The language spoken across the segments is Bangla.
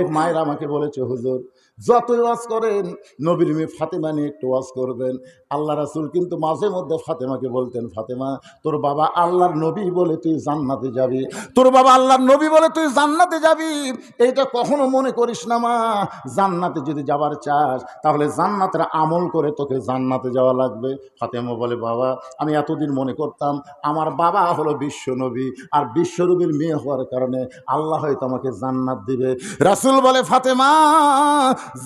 এক মায়ের আমাকে বলেছে, হুজুর, যতই ওয়াজ করেন, নবীর মেয়ে ফাতেমা নিয়ে একটু ওয়াজ করবেন। আল্লাহ রাসুল কিন্তু মাঝে মধ্যে ফাতেমাকে বলতেন, ফাতেমা, তোর বাবা আল্লাহর নবী বলে তুই জান্নাতে যাবি। তোর বাবা আল্লাহর নবী বলে তুই জান্নাতে যাবি। এইটা কখনো মনে করিস না মা। জান্নাতে যদি যাবার চাস, তাহলে জান্নাতের আমল করে তোকে জান্নাতে যাওয়া লাগবে। ফাতেমা বলে, বাবা, আমি এতদিন মনে করতাম আমার বাবা হলো বিশ্বনবী আর বিশ্বনবীর মেয়ে হওয়ার কারণে আল্লাহ হয়তো আমাকে জান্নাত দিবে। রাসুল বলে, ফাতেমা,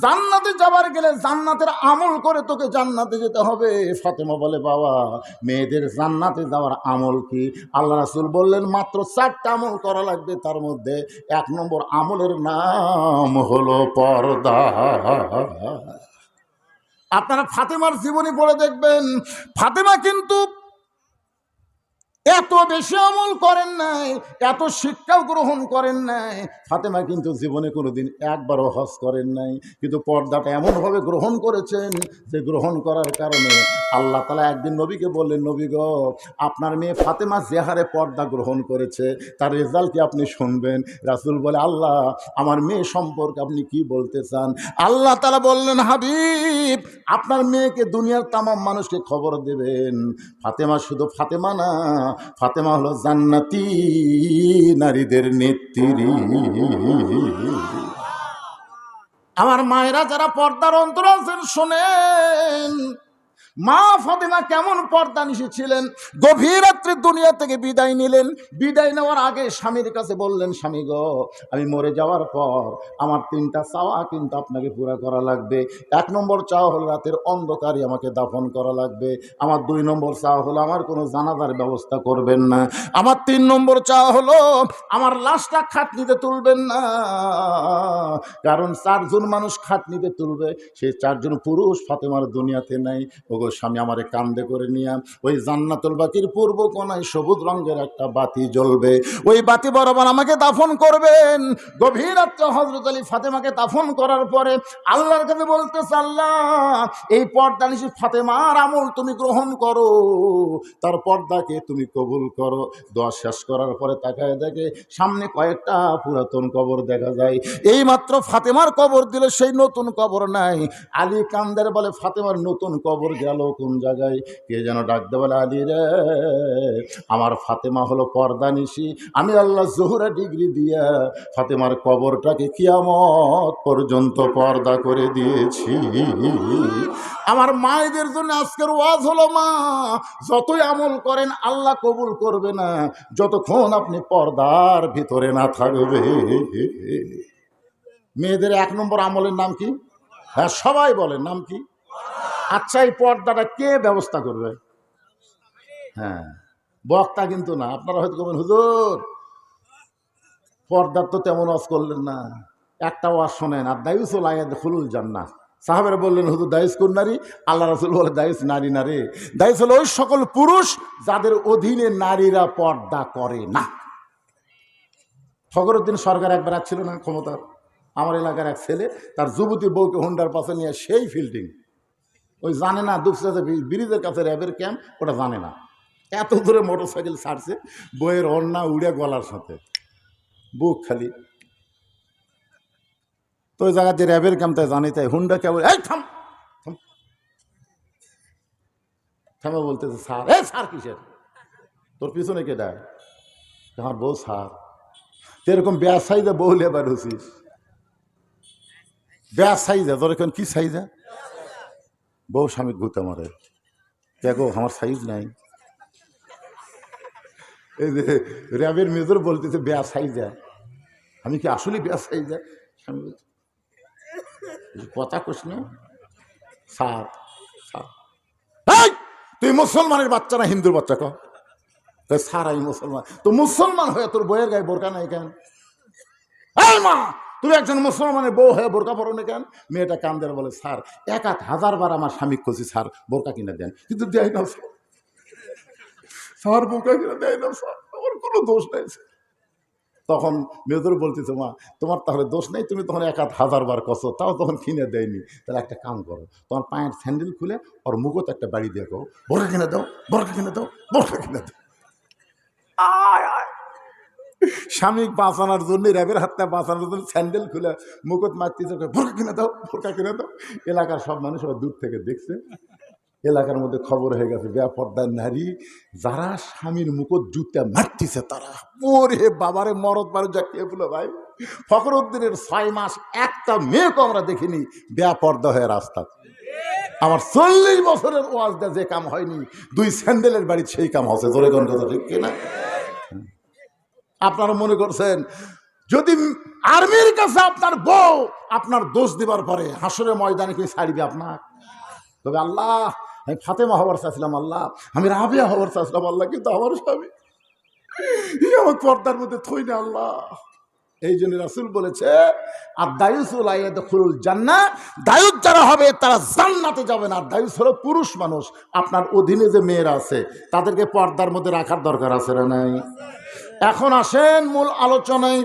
জান্নাতে যাবার গেলে জান্নাতের আমল করে তোকে জান্নাতে যেতে হবে। ফাতেমা বলে, বাবা, মেয়েদের জান্নাতে যাওয়ার আমল কি? আল্লাহ রাসুল বললেন, মাত্র চারটা আমল করা লাগবে, তার মধ্যে এক নম্বর আমলের নাম হলো পর্দা। আপনারা ফাতেমার জীবনী পড়ে দেখবেন, ফাতেমা কিন্তু এত বেশি আমল করেন নাই, এত শিক্ষাও গ্রহণ করেন নাই। ফাতেমা কিন্তু জীবনে কোনোদিন একবারও হজ করেন নাই, কিন্তু পর্দাটা এমনভাবে গ্রহণ করেছেন যে গ্রহণ করার কারণে আল্লাহ তালা একদিন নবীকে বললেন, নবী গ, আপনার মেয়ে ফাতেমা যে হারে পর্দা গ্রহণ করেছে, তার রেজাল্ট কি আপনি শুনবেন? রাসুল বলে, আল্লাহ, আমার মেয়ে সম্পর্কে আপনি কি বলতে চান? আল্লাহ তালা বললেন, হাবিব, আপনার মেয়েকে দুনিয়ার তামাম মানুষকে খবর দেবেন। ফাতেমা শুধু ফাতেমা না ফাতেমা হলো জান্নাতি নারীদের নেত্রী। আমার মায়েরা যারা পর্দার অন্তর আছেন শোনেন। মা ফাতেমা কেমন পর্দা নিশেছিলেন গভীর রাত্রে দুনিয়া থেকে বিদায় নিলেন। বিদায় নেওয়ার আগে স্বামীর কাছে বললেন, স্বামী গো, আমি মরে যাওয়ার পর আমার তিনটা চাওয়া কিন্তু আপনাকে পুরা করা লাগবে। এক নম্বর চাওয়া হলো রাতের অন্ধকারে আমাকে দাফন করা লাগবে। আমার দুই নম্বর চাওয়া হলো আমার কোনো জানাজার ব্যবস্থা করবেন না। আমার তিন নম্বর চাওয়া হলো আমার লাশটা খাটনিতে তুলবেন না। কারণ চারজন মানুষ খাটনিতে তুলবে সেই চারজন পুরুষ ফাতেমার দুনিয়াতে নাই। ওগো স্বামী আমারে কান্দে করে নিয়ে, ওই জান্নাতুল বাকির পূর্ব কোনায় সবুজ রঙের একটা বাতি জ্বলবে। ওই বাতি বরাবর আমাকে দাফন করবেন। গভীর রাত্রে হজরত আলী ফাতেমাকে দাফন করার পরে আল্লাহর কাছে বলতেছে, আল্লাহ, এই পর্দা নিশি ফাতেমার আমল তুমি গ্রহণ করো। তার পর্দাকে তুমি কবুল করো। দোয়া শেষ করার পরে তাকায় দেখে সামনে কয়েকটা পুরাতন কবর দেখা যায়। এই মাত্র ফাতেমার কবর দিলে, সেই নতুন কবর নাই। আলী কান্দের বলে, ফাতেমার নতুন কবর গেল। কোন জায়গায় কে যেন ডাকতে বলে আলী রে? আমার ফাতেমা হলো পর্দা নিশি, আমি আল্লাহ জোহরা ডিগ্রি দিয়া ফাতেমার কবরটাকে কিয়ামত পর্যন্ত পর্দা করে দিয়েছি। আমার মায়েদের জন্য আজকের ওয়াজ হলো, মা, যতই আমল করেন, আল্লাহ কবুল করবে না, যতক্ষণ আপনি পর্দার ভিতরে না থাকবে। মেয়েদের এক নম্বর আমলের নাম কি? হ্যাঁ সবাই বলেন, নাম কি? আচ্ছা এই পর্দাটা কে ব্যবস্থা করবে? হ্যাঁ বক্তা কিন্তু না। আপনারা হয়তো বলবেন হুজুর, পর্দার তো তেমন ওয়াজ করলেন না। একটা ওয়াজ শোনেন, আর দায়ুস খুলুল জান্না সাহাবেরা বললেন, হুজুর, দায়ুস কোন নারী? আল্লাহ রসুল বলে, দায়ুস নারী না রে দায়ুস হলো ওই সকল পুরুষ যাদের অধীনে নারীরা পর্দা করে না। ফখরুদ্দিন সরকার একবার ছিল না, ক্ষমতার। আমার এলাকার এক ছেলে, তার যুবতী বউকে হুন্ডার পাশে নিয়ে সেই ফিল্ডিং ওই জানে না দুপসাতে ব্রিজের কাছে র্যাবের ক্যাম্প, ওটা জানে না। এত দূরে মোটর সাইকেল ছাড়ছে, বইয়ের অন্না উড়ে গলার সাথে, বুক খালি। তো ওই জায়গাতে র্যাবের ক্যাম্প, তাই জানি, তাই হুন্ডা কেবল এই থাম থাম। থামে বলতেছে, স্যার এ স্যার কিসের? তোর পিছনে কে ডায় আমার বউ, স্যার। এরকম ব্যাস সাইজে বউ লেবার হচ্ছিস ব্যাস সাইজে, তোর এখন কি সাইজে? বউ স্বামী ঘুরতে মারে দেখো, আমার সাইজ নাই। এই যে র্যাবের মেজর বলতেছে ব্যাস সাইজে আমি কি আসলে ব্যাস সাইজে বলছে কথা কোস না। সার সার তুই মুসলমানের বাচ্চা না হিন্দুর বাচ্চা ক? আমি মুসলমান। তো মুসলমান হয়ে তোর বইয়ের গায়ে বোরকা নাই কেন? মা তুমি একজন মুসলমানের বউ হয়ে বোরকা পরো না কেন? মেয়েটা কান্দের বলে, স্যার, এক আধ হাজার বার আমার স্বামী খুঁজি স্যার, বোরকা কিনে দেন। কিন্তু দেয় না, স্যার। স্যার, বোরকা কিনে দেয় না, স্যার। আমার কোনো দোষ নাই। তখন মেজর বলতেছে, মা, তোমার তাহলে দোষ নেই, তুমি তখন এক আধ হাজার বার কষো, তাও তখন কিনে দেয়নি। তাহলে একটা কাম করো, তোমার পায়ের স্যান্ডেল খুলে ওর মুখত একটা বাড়ি কো বোরকা কিনে দাও, বোরকা কিনে দাও, বোরকা কিনে দাও। আয় স্বামী বাঁচানোর জন্য, র্যাবের হাতটা বাঁচানোর জন্য স্যান্ডেল খুলে মুকুট মারতেছে বোরকা কিনে দাও, বোরকা কিনে দাও। এলাকার সব মানুষ আবার দূর থেকে দেখছে। এলাকার মধ্যে খবর হয়ে গেছে, বেপর্দার নারী, যারা স্বামীর মুকুট জুতে মারতেছে তারা। ওরে বাবারে, মরদ মারু যা কে বলো ভাই? ফখরুদ্দিনের ছয় মাস একটা মেয়েকে আমরা দেখিনি, বেপর্দা হয়ে রাস্তা আমার চল্লিশ বছরের ওয়াজ দেয় যে কাম হয়নি, দুই স্যান্ডেলের বাড়ি সেই কাম হচ্ছে, জোরে কোন ঠিক কিনা? আপনারা মনে করছেন, যদি আর্মির কাছে আপনার বউ আপনার দোষ দিবার পরে হাসরের ময়দানে কি ছাড়িবে আপনার তবে আল্লাহ, আমি ফাতেমা হবার চাইছিলাম আল্লাহ, আমি রাবিয়া হবার চাইছিলাম আল্লাহ, কিন্তু আমার স্বামী আমার পর্দার মধ্যে থই না আল্লাহ। এই জন্য রাসুল বলেছে আর দায়ুসুল আইয়াদুল জান্না দায়ুস যারা হবে তারা জান্নাতে যাবে না। আর দায়ুস হলো পুরুষ মানুষ। আপনার অধীনে যে মেয়েরা আছে, তাদেরকে পর্দার মধ্যে রাখার দরকার আছে না নাই? এখন আসেন মূল আলোচনায়।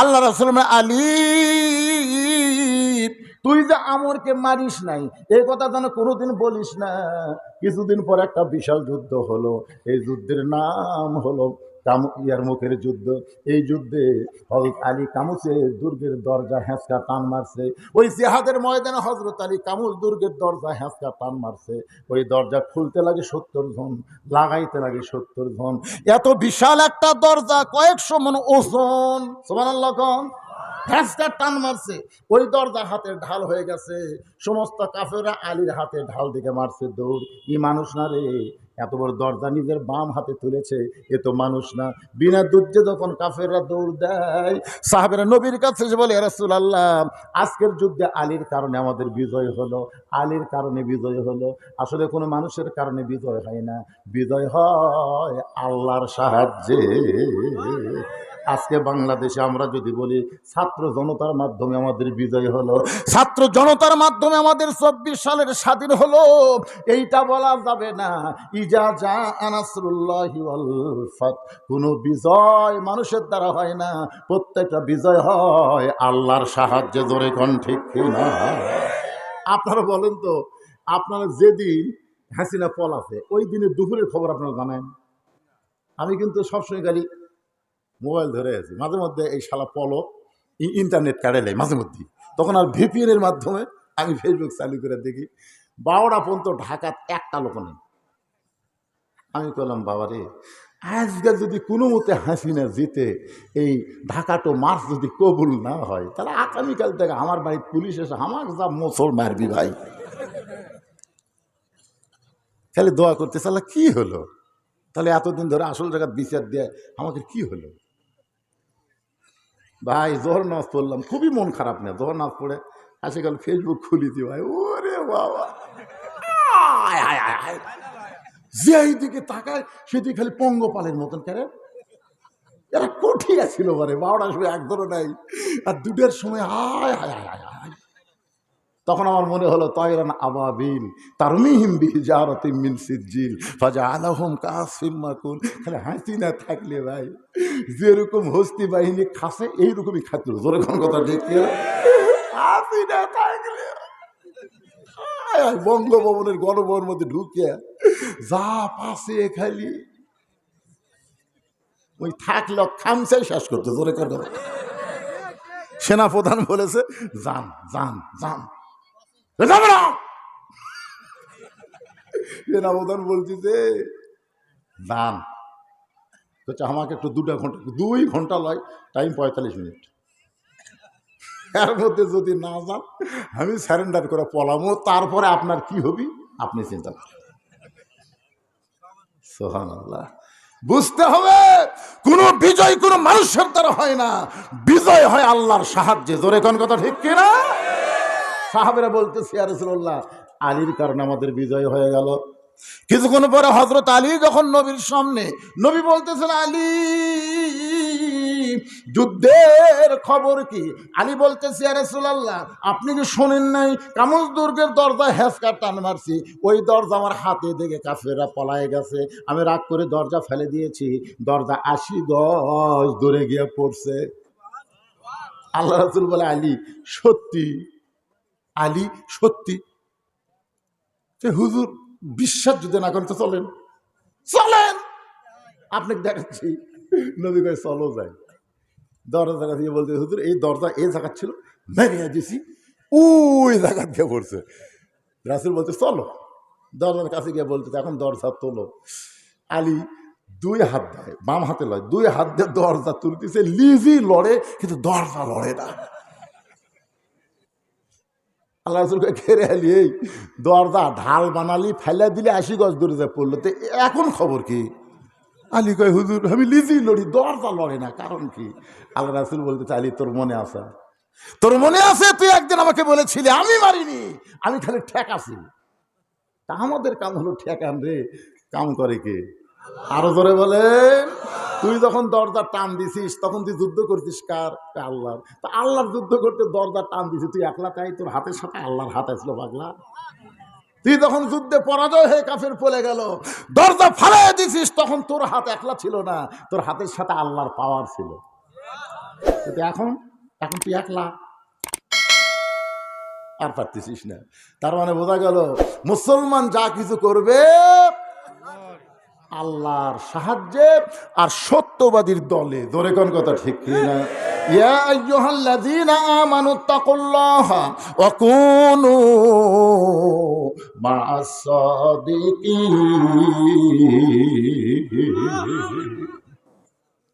আল্লাহ রাসুল আলী, তুই যে আমরকে মারিস নাই, এই কথা যেন কোনোদিন বলিস না। কিছুদিন পর একটা বিশাল যুদ্ধ হলো। এই যুদ্ধের নাম হলো কাম, ইয়ার মুখের যুদ্ধ। এই যুদ্ধে হজরত আলী কামুসে দুর্গের দরজা হ্যাঁচকা টান মারছে। ওই জেহাদের ময়দানে হজরত আলী কামুস দুর্গের দরজা হ্যাঁচকা টান মারছে। ওই দরজা খুলতে লাগে সত্তর জন, লাগাইতে লাগে সত্তর জন। এত বিশাল একটা দরজা, কয়েকশো মন ওজন। সমান কম টান মারছে, ওই দরজা হাতে ঢাল হয়ে গেছে। সমস্ত কাফেরা আলীর হাতে ঢাল দিকে মারছে, দৌড়, ই মানুষ না রে। এত বড় দরজা নিজের বাম হাতে তুলেছে, এ তো মানুষ না। বিনা দুর্যে যখন কাফেররা দৌড় দেয়, সাহাবেরা নবীর কাছে এসে বলে রাসুল আল্লাহ আজকের যুদ্ধে আলীর কারণে আমাদের বিজয় হলো। আলীর কারণে বিজয় হলো। আসলে কোনো মানুষের কারণে বিজয় হয় না। বিজয় হয় আল্লাহর সাহায্যে। আজকে বাংলাদেশে আমরা যদি বলি, ছাত্র জনতার মাধ্যমে আমাদের বিজয় হলো। ছাত্র জনতার মাধ্যমে আমাদের চব্বিশ সালের স্বাধীন হলো। এইটা বলা যাবে না। ইজা যা আনাসরুল্লাহ কোনো বিজয় মানুষের দ্বারা হয় না। প্রত্যেকটা বিজয় হয় আল্লাহর সাহায্যে, জোরে কোন ঠিক কিনা? আপনারা বলেন তো, আপনারা যেদিন হাসিনা পল আছে, ওই দিনের দুপুরের খবর আপনারা জানেন? আমি কিন্তু সবসময় খালি মোবাইল ধরে আছি। মাঝে মধ্যে এই শালা পলো ইন্টারনেট কাটে নেয় মাঝে মধ্যে তখন আর ভিপিএন এর মাধ্যমে আমি ফেসবুক চালু করে দেখি। বারোটা পর্যন্ত ঢাকার একটা লোক নেই। আমি করলাম বাবারে আজকে যদি কোনো মতে হাসিনা জিতে, এই ঢাকা তো মার্চ যদি কবুল না হয়, তাহলে আগামীকাল থেকে আমার বাড়ির পুলিশ এসে আমার যা মোসর মারবি ভাই। খালি দোয়া করতে চালা কি হলো? তাহলে এতদিন ধরে আসল জায়গা বিচার দেয় আমাকে কি হলো? ভাই, জোহর নামাজ পড়লাম। খুবই মন খারাপ না, জোহর নামাজ পড়ে আসে গেল ফেসবুক খুলি দি ভাই। ওরে বাবা। যেই দিকে তাকায়, সেদিকে খালি পঙ্গপালের মতন কেন? এরা কঠিয়া ছিল, বারে। বারোটার সময় এক ধরো নাই। আর দুটোর সময় হায় হায় হায় হায় আয়। তখন আমার মনে হলো, তয়রান আবাবিল তারমিহিম বিজারতি মিন সিজ্জিল ফাজা আলাহুম কাসিম মাকুল খালি হাসি না থাকলে ভাই, যেরকম হস্তি বাহিনী খাসে, এইরকমই খাচ্ছিল জোরে কোন কথা ঠিক? হাসি না থাকলে। বঙ্গভবনের গণভবনের মধ্যে ঢুকে যা পাশে খালি। ওই থাকল খামসাই শেষ করতে, জোরে কর সেনাপ্রধান বলেছে, যান যান যান। সেনাপ্রধান বলতেছে যান বলছে আমাকে একটু দুটা ঘণ্টা দুই ঘণ্টা লয় টাইম পঁয়তাল্লিশ মিনিট। এর মধ্যে যদি না যান আমি স্যারেন্ডার করে পলামো। তারপরে আপনার কি হবি? আপনি চিন্তা করেন। সোহান আল্লাহ বুঝতে হবে কোন বিজয় কোন মানুষের দ্বারা হয় না। বিজয় হয় আল্লাহর সাহায্যে। জোরে কোন কথা ঠিক কিনা? সাহাবেরা বলতেছি আর রসুল্লাহ আলীর কারণে আমাদের বিজয় হয়ে গেল। কিছুক্ষণ পরে হজরত আলী যখন নবীর সামনে, নবী বলতেছেন, আলী, যুদ্ধের খবর কি? আলী বলতেছি আরে সুলাল্লাহ আপনি কি শোনেন নাই? কামুজ দুর্গের দরজা হেসকার টান মারছি। ওই দরজা আমার হাতে দেখে কাফেরা পলায় গেছে। আমি রাগ করে দরজা ফেলে দিয়েছি। দরজা আশি গজ দূরে গিয়ে পড়ছে। আল্লাহ রাসুল বলে, আলী, সত্যি আলী সত্যি। সে হুজুর, বিশ্বাস যদি না করেন তো চলেন। চলেন! আপনাকে দেখাচ্ছি নবী কয়, চলো যাই। দরজা দিয়ে বলতে, হুজুর, এই দরজা এই জায়গা ছিল মেরিয়ে দিছি, ওই জায়গা দিয়ে পড়ছে। রাসুল বলতে চলো। দরজার কাছে গিয়ে বলতে, এখন দরজা তোলো। আলী দুই হাত দেয়, বাম হাতে লয়, দুই হাত দিয়ে দরজা তুলতেছে, লিজি লড়ে, কিন্তু দরজা লড়ে না। আল্লাহ রসুলকে ঘেরে আলি, এই দরজা ঢাল বানালি, ফেলে দিলে, আশি গজ দূরে যায় পড়ল। তো এখন খবর কি? আলী কয়, হুজুর, আমি লিজি লড়ি, দরজা লড়ে না, কারণ কি? আল্লাহ রাসুল বলতে চাইলি তোর মনে আছে? তোর মনে আছে? তুই একদিন আমাকে বলেছিলি, আমি মারিনি, আমি খালি ঠেকাছি। তা আমাদের কাম হলো ঠেকান রে, কাম করে কে? আরও ধরে বলেন। তুই যখন দরজা টান দিছিস, তখন তুই যুদ্ধ করছিস কার? আল্লাহর। তা আল্লাহর যুদ্ধ করতে দরজা টান দিছিস, তুই একলা তাই তোর হাতের সাথে আল্লাহর হাত আসলো পাগলা? তুই যখন যুদ্ধে পরাজয় হয়ে কাফের পলে গেল, দরজা ফালাই দিছিস, তখন তোর হাত একলা ছিল না, তোর হাতের সাথে আল্লাহর পাওয়ার ছিল। এখন এখন তুই একলা? আর পারতেছিস না। তার মানে বোঝা গেল, মুসলমান যা কিছু করবে আল্লাহর সাহায্যে আর সত্যবাদীর দলে। ধরে কোন কথা ঠিক না?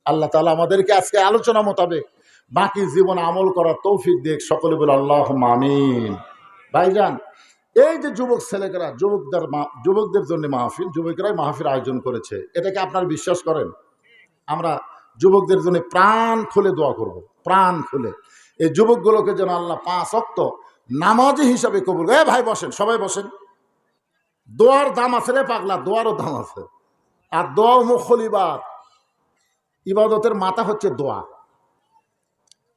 আল্লাহ তালা আমাদেরকে আজকে আলোচনা মোতাবেক বাকি জীবন আমল করার তৌফিক দেখ সকলে বলে আল্লাহ আমিন। ভাইজান এই যে যুবক ছেলেকেরা, যুবকদের যুবকদের জন্য মাহফিল, যুবকরাই মাহফিল আয়োজন করেছে, এটাকে আপনার বিশ্বাস করেন? আমরা যুবকদের জন্য প্রাণ খুলে দোয়া করব, প্রাণ খুলে। এই যুবকগুলোকে যেন আল্লাহ পাঁচ অক্ত নামাজি হিসাবে কবুল এ ভাই বসেন, সবাই বসেন। দোয়ার দাম আছে রে পাগলা, দোয়ারও দাম আছে। আর দোয়া মুখল ইবাদ ইবাদতের মাথা হচ্ছে দোয়া।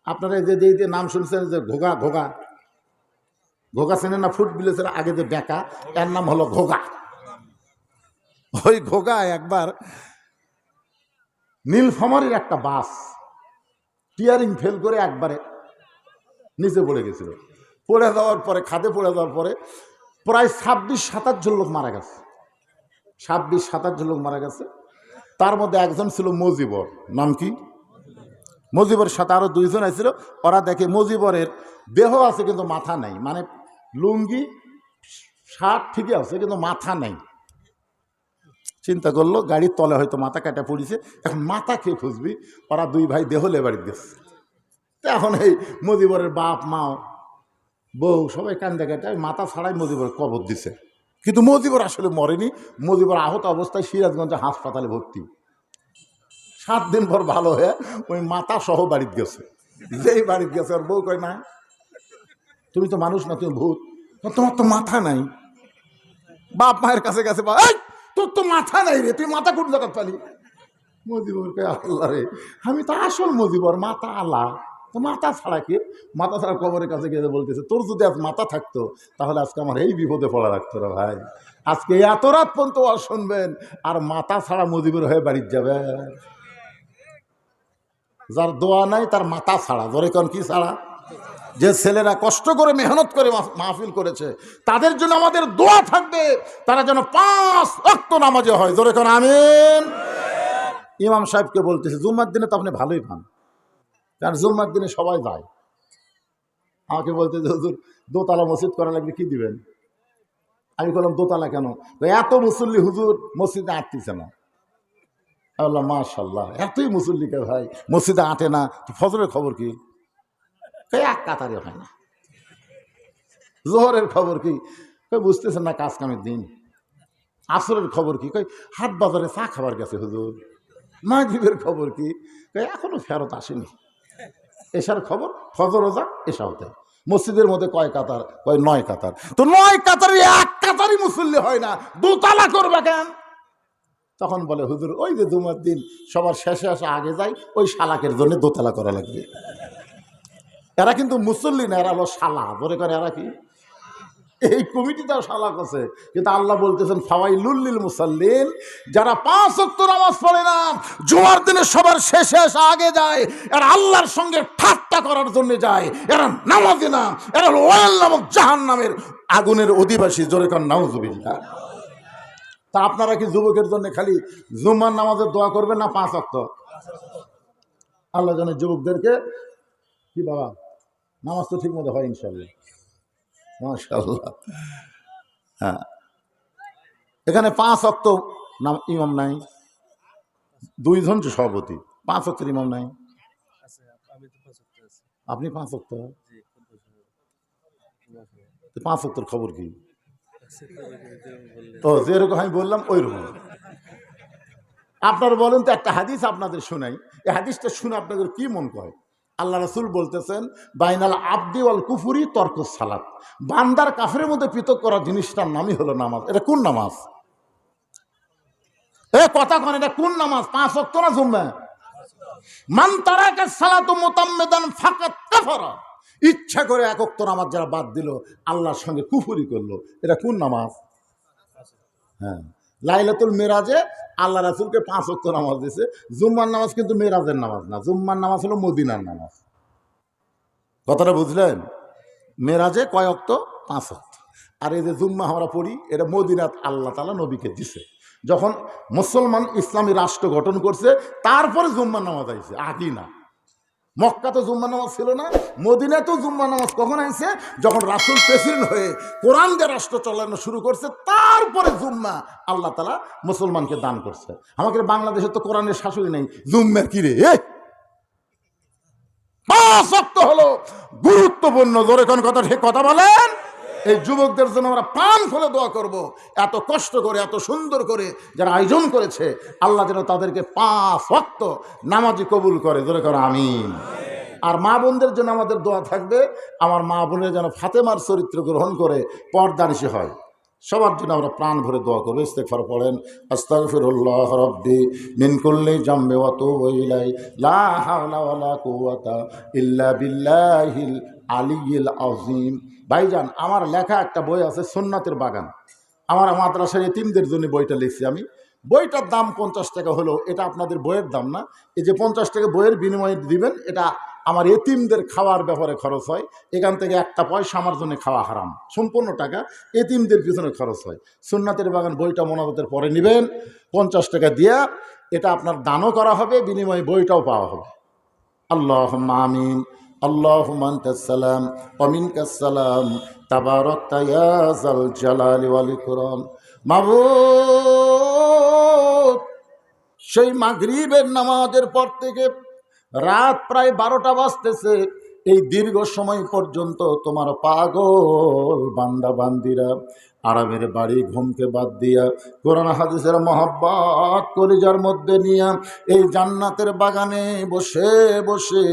আপনারা যে যে নাম শুনছেন, যে ঘোগা ঘোগা। ঘোগা চেনেন না, ফুট বিলেছেন আগে যে বেকা, এর নাম হলো ঘোগা। ওই ঘোগা একবার নীলফামারির একটা বাস টিয়ারিং ফেল করে একবারে নিচে পড়ে গেছিল। পড়ে যাওয়ার পরে, খাদে পড়ে যাওয়ার পরে প্রায় ছাব্বিশ, সাতাশ জন লোক মারা গেছে। ছাব্বিশ, সাতাশ জন লোক মারা গেছে। তার মধ্যে একজন ছিল মজিবর। নাম কি? মজিবরের সাথে আরও দুইজন আছিল ওরা দেখে মজিবরের দেহ আছে, কিন্তু মাথা নাই। মানে লুঙ্গি শার্ট ঠিকই আছে, কিন্তু মাথা নেই। চিন্তা করল, গাড়ির তলে হয়তো মাথা কাটা পড়েছে। এখন মাথা খেয়ে খুঁজবি? ওরা দুই ভাই দেহ লেবাড়ি গেছে এখন এই মজিবরের বাপ, মাও, বউ সবাই কান্দে কাটে মাথা ছাড়াই মজিবর কবর দিছে। কিন্তু মজিবর আসলে মরেনি। মজিবর আহত অবস্থায় সিরাজগঞ্জে হাসপাতালে ভর্তি। সাত দিন পর ভালো হয়ে ওই মাথা সহ বাড়িতে গেছে। যেই বাড়িতে গেছে আর বউ কয় না তুমি তো মানুষ না তুমি ভূত। তোমার তো মাথা নাই। বাপ মায়ের কাছে গেছে "এই, তোর তো মাথা নাই রে তুই মাথা কোন জায়গা পালি? আল্লাহ রে আমি তো আসল মজিবর মাথা আলা। তো মাথা ছাড়া কে? মাথা ছাড়া কবরের কাছে গিয়ে বলতেছে তোর যদি আজ মাথা থাকতো তাহলে আজকে আমার এই বিপদে পড়া রাখতো রে ভাই। আজকে এত রাত পর্যন্ত আর শুনবেন আর মাথা ছাড়া মজিবর হয়ে বাড়িতে যাবে। যার দোয়া নাই তার মাথা ছাড়া। ধরে কোন কি ছাড়া? যে ছেলেরা কষ্ট করে মেহনত করে মাহফিল করেছে, তাদের জন্য আমাদের দোয়া থাকবে, তারা যেন পাঁচ অক্ত নামাজে হয়। ধরে কোন আমিন? ইমাম সাহেবকে বলতেছে, জুম্মার দিনে তো আপনি ভালোই পান। কারণ জুম্মার দিনে সবাই যায়। আমাকে বলতে হুজুর, দোতলা মসজিদ করা লাগবে, কি দিবেন? আমি বললাম, দোতলা কেন? এত মুসল্লি হুজুর মসজিদে আটতিছে না। আমি বললাম মাশাল্লাহ এতই মুসল্লিকে ভাই, মসজিদে আটে না ফজরের খবর কি? কই এক কাতারে হয় না। জোহরের খবর কি? কই বুঝতেছেন না কাজ কামের দিন? আসরের খবর কি? কই হাট বাজারে চা খাবার গেছে হুজুর। মাগরিবের খবর কি? কই এখনও ফেরত আসেনি। এসার খবর, ফজর রোজা এসা হতে মসজিদের মধ্যে কয় কাতার? কয় নয় কাতার। তো নয় কাতারে এক কাতারই মুসল্লি হয় না। দুতলা করবে কেন? তখন বলে, হুজুর, ওই যে জুমার দিন সবার শেষে আসে আগে যায় ওই শালাকের জন্য দোতলা করা লাগবে। এরা কিন্তু মুসল্লি না, এরা হলো শালা। ধরে করে এরা কি? এই কমিটিটাও শালা করছে। কিন্তু আল্লাহ বলতেছেন ফাওয়াই লুল্লিল মুসাল্লিন, যারা পাঁচ অক্ত নামাজ পড়ে না জোয়ার দিনে সবার শেষে এসে আগে যায়, এরা আল্লাহর সঙ্গে ঠাট্টা করার জন্য যায়, এরা নামাজে না, এরা ওয়াল নামক জাহান নামের আগুনের অধিবাসী, জোরে কর নাউজুবিল্লাহ। তা আপনারা কি যুবকের জন্য খালি জুম্মার নামাজের দোয়া করবেন না পাঁচ অক্ত আল্লাহ জানে যুবকদেরকে, কি বাবা? নামাজ তো ঠিক মতো হয় ইনশাল্লাহ। মাশাল্লাহ হ্যাঁ। এখানে পাঁচ অক্ত নাম ইমাম নাই। দুইজন যে সভাপতি। পাঁচ অক্টের ইমাম নাই। আপনি পাঁচ অক্ত পাঁচ অক্টের খবর কি? তো যেরকম আমি বললাম ওই রকম আপনারা বলেন তো একটা হাদিস আপনাদের শোনাই। এই হাদিসটা শুনে আপনাদের কি মন কয়? আল্লাহ রসুল বলতেছেন, বাইনাল আব্দি ওয়াল কুফুরি তর্ক সালাত। বান্দার কাফের মধ্যে পৃথক করা জিনিসটার নামই হলো নামাজ। এটা কোন নামাজ? এ, কথা কন, এটা কোন নামাজ? পাঁচ অক্ত না জুম্মা? মান তারাকে সালাতু মুতাম্মিদান ফাকাত কাফারা। ইচ্ছা করে এক অক্ত নামাজ যারা বাদ দিল, আল্লাহর সঙ্গে কুফুরি করল। এটা কোন নামাজ? হ্যাঁ। লাইলাতুল মেরাজে আল্লাহ রাসুলকে পাঁচ অক্ত নামাজ দিয়েছে জুম্মার নামাজ কিন্তু মেরাজের নামাজ না। জুম্মার নামাজ হলো মদিনার নামাজ। কথাটা বুঝলেন? মেরাজে কয় অক্ত পাঁচ অক্ত আর এই যে জুম্মা আমরা পড়ি, এটা মদিনাত আল্লাহ তালা নবীকে দিছে। যখন মুসলমান ইসলামী রাষ্ট্র গঠন করছে, তারপরে জুম্মার নামাজ আইছে আগে না। মক্কা তো জুম্মা নামাজ ছিল না মদিনা তো জুম্মা নামাজ কখন আইছে? যখন রাসুল প্রেসিডেন্ট হয়ে কোরআন দিয়ে রাষ্ট্র চালানো শুরু করছে, তারপরে জুম্মা আল্লাহ তালা মুসলমানকে দান করছে। আমাদের বাংলাদেশে তো কোরআনের শাশুড়ি নেই। জুম্মা কিরে পাঁচ হলো গুরুত্বপূর্ণ। জোরে কোন কথা ঠিক কথা বলেন? এই যুবকদের জন্য আমরা প্রাণ খুলে দোয়া করব। এত কষ্ট করে, এত সুন্দর করে যারা আয়োজন করেছে, আল্লাহ যেন তাদেরকে পাঁচ অক্ত নামাজি কবুল করে। ধরে করে, আমিন। আর মা বোনদের জন্য আমাদের দোয়া থাকবে, আমার মা বোনের যেন ফাতেমার চরিত্র গ্রহণ করে পর্দানিশি হয়। সবার জন্য আমরা প্রাণ ভরে দোয়া করব। ইস্তেকফার পড়েন, আস্তাগফিরুল্লাহ রব্বি মিন কুল্লি জামবি ওয়া ইলাই লা হাওলা ওয়ালা কুওয়াতা ইল্লা বিল্লাহিল আলিয়্যিল আযীম। ভাইজান, আমার লেখা একটা বই আছে সুন্নাতের বাগান। আমার মাদ্রাসার এতিমদের জন্য বইটা লিখছি আমি। বইটার দাম পঞ্চাশ টাকা হলো, এটা আপনাদের বইয়ের দাম না। এই যে পঞ্চাশ টাকা বইয়ের বিনিময়ে দিবেন, এটা আমার এতিমদের খাওয়ার ব্যাপারে খরচ হয়। এখান থেকে একটা পয়সা আমার জন্য খাওয়া হারাম। সম্পূর্ণ টাকা এতিমদের পিছনে খরচ হয়। সুন্নাতের বাগান বইটা মোনাবতের পরে নেবেন, পঞ্চাশ টাকা দিয়া এটা আপনার দানও করা হবে, বিনিময়ে বইটাও পাওয়া হবে। আল্লাহ সেই মাগরিবের নামাজের পর থেকে রাত প্রায় বারোটা বাজতেছে। এই দীর্ঘ সময় পর্যন্ত তোমার পাগল বান্দা বান্দিরা আরামের বাড়ি ঘুমকে বাদ দিয়া কোরআন হাদিসের মহাব্বাত কলিজার মধ্যে নিয়া এই জান্নাতের বাগানে বসে বসে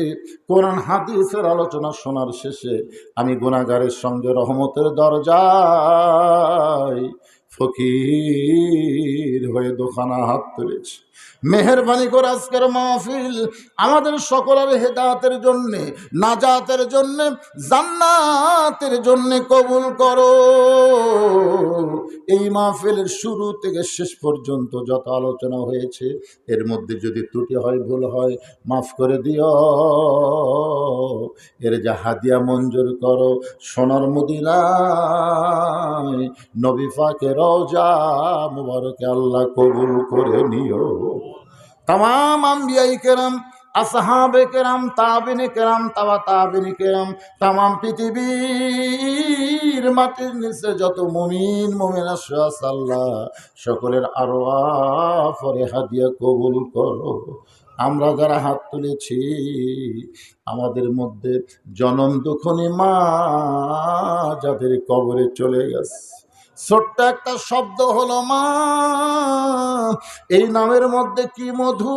কোরআন হাদিসের আলোচনা শোনার শেষে আমি গুণাগারের সঙ্গে রহমতের দরজায় ফকির হয়ে দোকানা হাত তুলেছে। মেহরবানি করে আজকের মাহফিল আমাদের সকলের হেদাতের জন্যে, নাজাতের জন্যে, জান্নাতের জন্যে কবুল করো। এই মাহফিলের শুরু থেকে শেষ পর্যন্ত যত আলোচনা হয়েছে, এর মধ্যে যদি ত্রুটি হয়, ভুল হয়, মাফ করে দিও। এর যা হাদিয়া মঞ্জুর করো, সোনার মদিনায় নবী ফাকে রওজা মুবারকে আল্লাহ কবুল করে নিও। তাম আম্বিয়াই কেরাম, আসহাবে কেরাম, তাবিনে কেরাম তাবা তাবিনে কেরাম তাম পৃথিবীর মাটির নিচে যত মুমিন মুমিন আল্লাহ সকলের আরও পরে হাদিয়া কবুল করো। আমরা যারা হাত তুলেছি, আমাদের মধ্যে জনম দুখনি মা যাদের কবরে চলে গেছে। ছোট্ট একটা শব্দ হলো, মা, এই নামের মধ্যে কি মধু?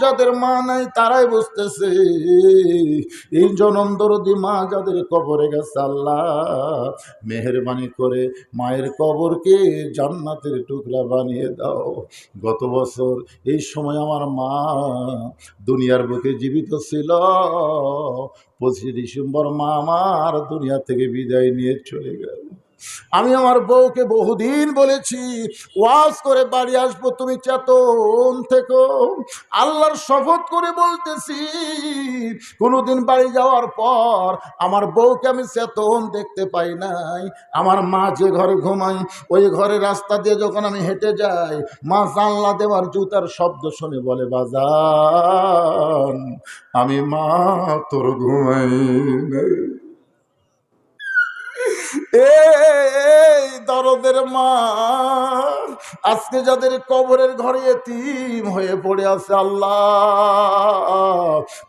যাদের মা নাই তারাই বুঝতেছে। এই জনম দরদি মা যাদের কবরে গেছে আল্লাহ। মেহরবানি করে মায়ের কবরকে জান্নাতের টুকরা বানিয়ে দাও। গত বছর এই সময় আমার মা দুনিয়ার বুকে জীবিত ছিল। পঁচিশে ডিসেম্বর মা আমার দুনিয়া থেকে বিদায় নিয়ে চলে গেল। আমি আমার বউকে বহুদিন বলেছি, ওয়াজ করে বাড়ি আসব, তুমি চেতন থেকো। আল্লাহর শপথ করে বলতেছি, কোনোদিন বাড়ি যাওয়ার পর আমার বউকে আমি চেতন দেখতে পাই নাই। আমার মা যে ঘরে ঘুমাই ওই ঘরে রাস্তা দিয়ে যখন আমি হেঁটে যাই, মা জানলা দেওয়ার জুতার শব্দ শুনে বলে, বাজান, আমি মা, তোর ঘুমাই নাই। এই দরদের মা আজকে যাদের কবরের ঘরে তিম হয়ে পড়ে আছে আল্লাহ।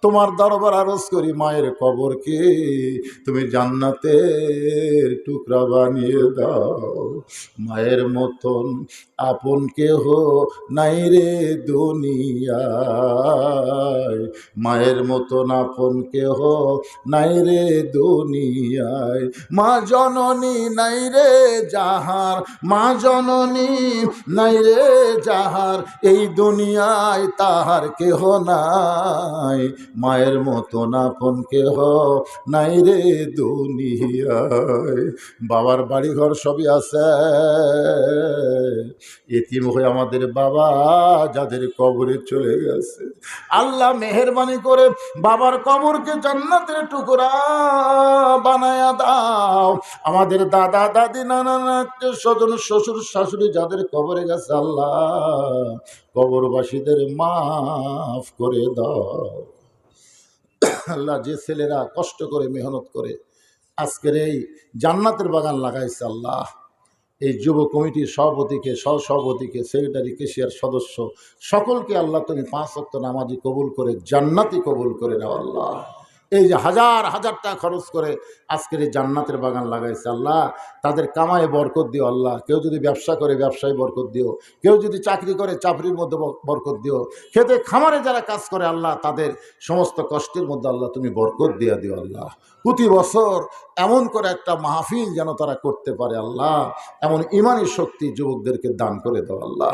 তোমার দরবার আরজ করি, মায়ের কবরকে। তুমি জান্নাতের টুকরা বানিয়ে দাও। মায়ের মতন আপন কেহ নাই রে দুনিয়ায়। মায়ের মতন আপন কেহ নাই রে দুনিয়ায়। মা জননী নাই রে যাহার, মা জননী নাই রে যাহার। এই দুনিয়ায় তাহার কেহ নাই। মায়ের মতন আপন কেহ নাই রে দুনিয়ায়। বাবার বাড়ি ঘর সবই আছে। হয়ে আমাদের বাবা যাদের কবরে চলে গেছে। আল্লাহ মেহরবানি করে বাবার কবরকে জান্নাতের টুকরা বানায়া দাও। আমাদের দাদা, দাদি, নানা নানা স্বজন, শ্বশুর, শাশুড়ি যাদের কবরে গেছে, আল্লাহ কবরবাসীদের মাফ করে দাও। আল্লাহ যে ছেলেরা কষ্ট করে, মেহনত করে আজকের এই জান্নাতের বাগান লাগাইছে আল্লাহ। এই যুব কমিটির সভাপতিকে, সহসভাপতিকে সেক্রেটারি কেশিয়ার সদস্য সকলকে আল্লাহ তুমি পাঁচ অক্ত নামাজি কবুল করে, জান্নাতি কবুল করে নাও আল্লাহ। এই যে হাজার হাজার টাকা খরচ করে আজকের এই জান্নাতের বাগান লাগাইছে আল্লাহ। তাদের কামায় বরকত দিও আল্লাহ। কেউ যদি ব্যবসা করে, ব্যবসায় বরকত দিও। কেউ যদি চাকরি করে, চাকরির মধ্যে বরকত দিও। খেতে, খামারে যারা কাজ করে আল্লাহ, তাদের সমস্ত কষ্টের মধ্যে আল্লাহ তুমি বরকত দিয়ে দিও আল্লাহ। প্রতি বছর এমন করে একটা মাহফিল যেন তারা করতে পারে আল্লাহ। এমন ইমানি শক্তি যুবকদেরকে দান করে দাও আল্লাহ।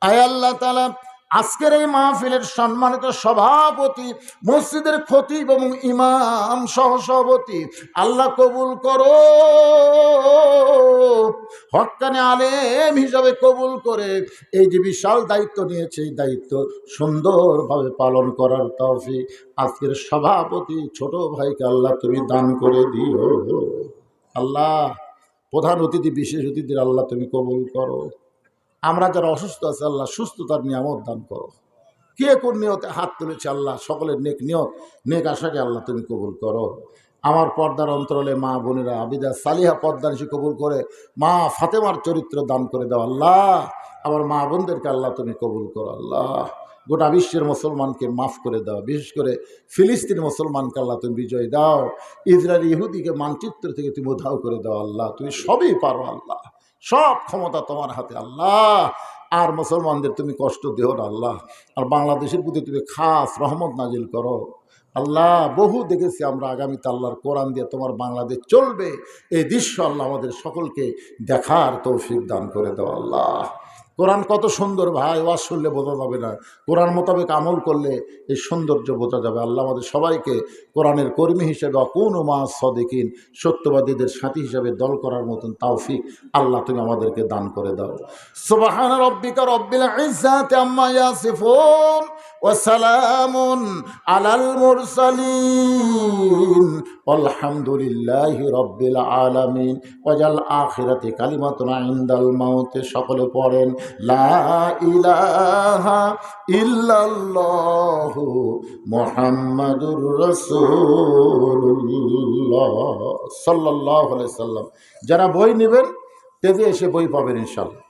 আয় আল্লাহ তালা আজকের এই মাহফিলের সম্মানিত সভাপতি, মসজিদের খতিব এবং ইমাম সহসভাপতি আল্লাহ কবুল করো। হকানে আলেম হিসাবে কবুল করে এই যে বিশাল দায়িত্ব নিয়েছে, এই দায়িত্ব সুন্দরভাবে পালন করার তৌফিক আজকের সভাপতি ছোট ভাইকে আল্লাহ তুমি দান করে দিও। আল্লাহ, প্রধান অতিথি, বিশেষ অতিথির আল্লাহ তুমি কবুল করো। আমরা যারা অসুস্থ আছে, আল্লাহ সুস্থতার নিয়ামত দান করো। কে কোন নিয়তে হাত তুলেছে আল্লাহ? সকলের নেক নিয়ত, নেক আশাকে আল্লাহ তুমি কবুল করো। আমার পর্দার অন্তরালে মা বোনেরা, আবিদা সালিহা পর্দা নিশি কবুল করে, মা ফাতেমার চরিত্র দান করে দাও আল্লাহ। আমার মা বোনদেরকে আল্লাহ তুমি কবুল করো আল্লাহ। গোটা বিশ্বের মুসলমানকে মাফ করে দাও। বিশেষ করে ফিলিস্তিন মুসলমানকে আল্লাহ তুমি বিজয় দাও। ইসরায়েল ইহুদিকে মানচিত্র থেকে তুমি উধাও করে দাও আল্লাহ। তুমি সবই পারো আল্লাহ। সব ক্ষমতা তোমার হাতে, আল্লাহ। আর মুসলমানদের তুমি কষ্ট দেও না, আল্লাহ। আর বাংলাদেশের প্রতি তুমি খাস রহমত নাজিল করো। আল্লাহ, বহু দেখেছি আমরা আগামী আল্লাহর কোরআন দিয়ে তোমার বাংলাদেশ চলবে। এই দৃশ্য আল্লাহ আমাদের সকলকে দেখার তৌফিক দান করে দেওয়া আল্লাহ। কোরআন কত সুন্দর ভাই, ওয়াজ শুনলে বোঝা যাবে না। কোরআন মোতাবেক আমল করলে এই সৌন্দর্য বোঝা যাবে। আল্লাহ আমাদের সবাইকে কোরআনের কর্মী হিসেবে কোন মা সদেকিন, সত্যবাদীদের সাথী হিসেবে দল করার মতন তাওফিক আল্লাহ তুমি আমাদেরকে দান করে দাও। সুবহান সালামুন আলাল মুরসালিন। আলহামদুলিল্লাহি রব্বিল আলামিন। ওয়াজাল আখিরাতি কালিমাতুন ইনদাল মাউতে। সকলে পড়েন, লা ইলাহা ইল্লাল্লাহু মুহাম্মাদুর রাসূলুল্লাহ। সাল্লাল্লাহু আলাইহি সাল্লাম। যারা বই নেবেন, তেজে এসে বই পাবেন ইনশাআল্লাহ।